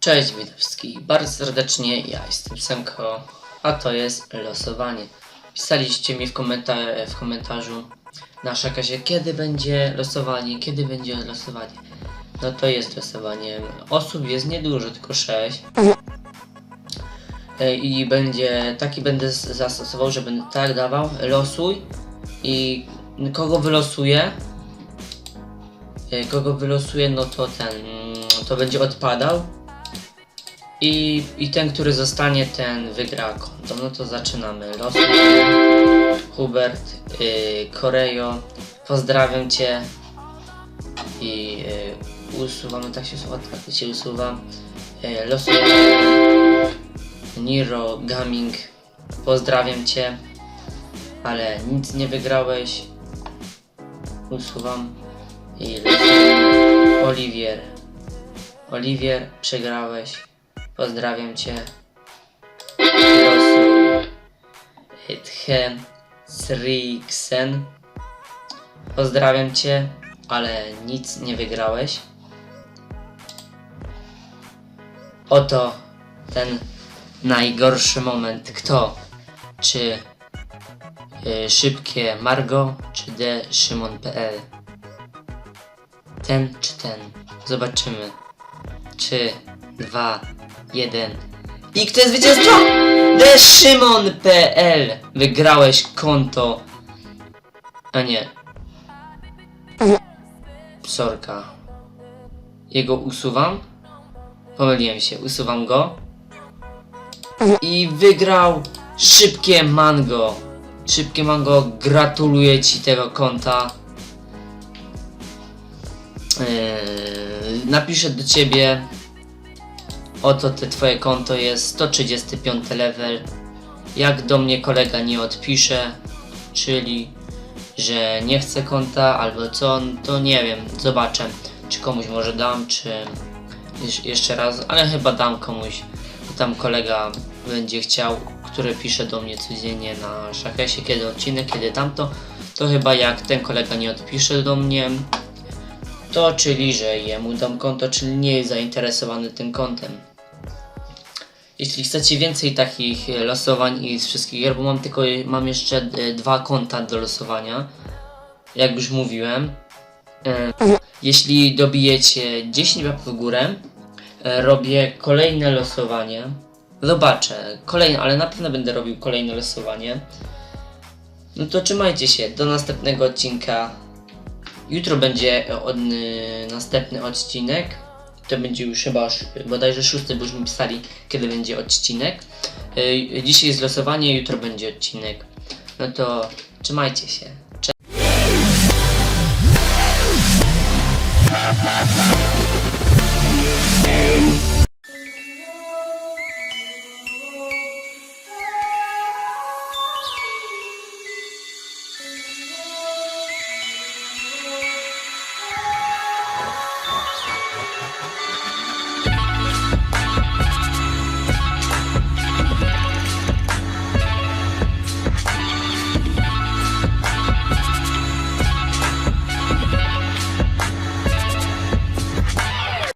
Cześć, witam wszystkich bardzo serdecznie, ja jestem Semko, a to jest losowanie. Pisaliście mi w, w komentarzu na szakasie, kiedy będzie losowanie, kiedy będzie losowanie. No to jest losowanie. Osób jest niedużo, tylko 6. I będzie, taki będę zastosował, że będę tak dawał, losuj i kogo wylosuję, e, kogo wylosuję, no to ten, mm, to będzie odpadał. I, I ten, który zostanie, ten wygra konto. No to zaczynamy. Los. Hubert, yy, Korejo, pozdrawiam Cię. I yy, usuwamy, tak się usuwa, tak się usuwa. Yy. Niro Gaming, pozdrawiam Cię. Ale nic nie wygrałeś. Usuwam. I losuję. Oliwier. Oliwier, przegrałeś. Pozdrawiam Cię. Tche Sriksen. Pozdrawiam Cię, ale nic nie wygrałeś. Oto ten najgorszy moment. Kto? Czy szybkie Margo, czy D Szymon.pl? Ten czy ten? Zobaczymy. 3, 2, 1. I kto jest zwycięzcą? The Szymon.pl Wygrałeś konto. A nie. Psorka. Jego usuwam. Pomyliłem się, usuwam go. I wygrał szybkie mango. Szybkie mango, gratuluję ci tego konta. Yy, napiszę do ciebie. Oto te twoje konto jest 135 level. Jak do mnie kolega nie odpisze, czyli że nie chce konta albo co, to nie wiem, zobaczę. Czy komuś może dam, czy jeszcze raz, ale chyba dam komuś. Bo tam kolega będzie chciał, który pisze do mnie codziennie na szakesie, kiedy odcinek, kiedy tamto. To chyba jak ten kolega nie odpisze do mnie, to czyli, że jemu dam konto, czyli nie jest zainteresowany tym kontem. Jeśli chcecie więcej takich e, losowań i z wszystkich gier, bo mam tylko, mam jeszcze e, dwa konta do losowania, jak już mówiłem. E, Jeśli dobijecie 10 łap w górę, e, robię kolejne losowanie. Zobaczę, kolejne, ale na pewno będę robił kolejne losowanie. No to trzymajcie się, do następnego odcinka. Jutro będzie od, y, następny odcinek. To będzie już chyba bodajże szósty, bo już mi pisali, kiedy będzie odcinek. Y, Dzisiaj jest losowanie, jutro będzie odcinek. No to trzymajcie się. Cześć.